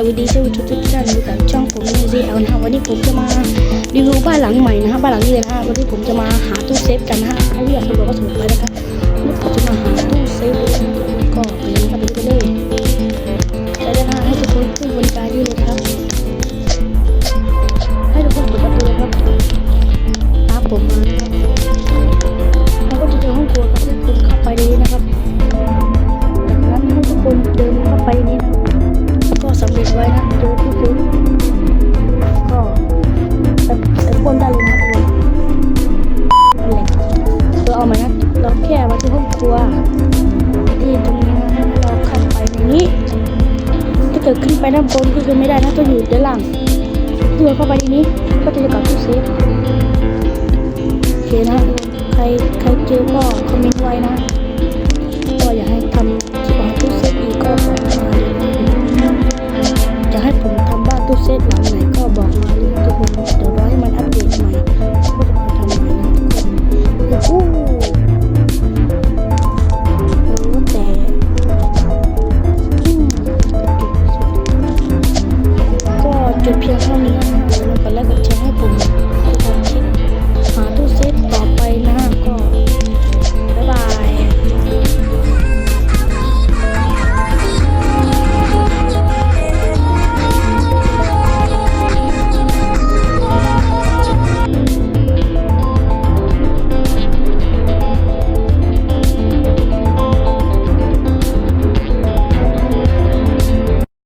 สวัสดีสวัสดีทุกท่านอยู่กับช่องผมนีซีเอลนะฮะวันนี้ผมจะมารีวิวบ้านหลังใหม่นะฮะบ้านหลังนี้เลยนะฮะวันนี้ผมจะมาหาตู้เซฟกันนะฮะถ้าอยากสะดวกก็สะดวกไปนะครับ คือห้องครัวที่ตรงนี้นะเราขับไปในนี้ ถ้าเกิดขึ้นไปด้านบนก็คือไม่ได้นะต้องอยู่ด้านล่างเดินเข้าไปในนี้ก็จะเจอกับตู้เซฟโอเคนะใครใครเจอก็คอมเมนต์ไว้นะก็อยากให้ทำคลิปของตู้เซฟอีกก็บอกมาเลยนะอยากให้ผมทำบ้านตู้เซฟหลังไหนก็บอกมาเลยทุกคนเดี๋ย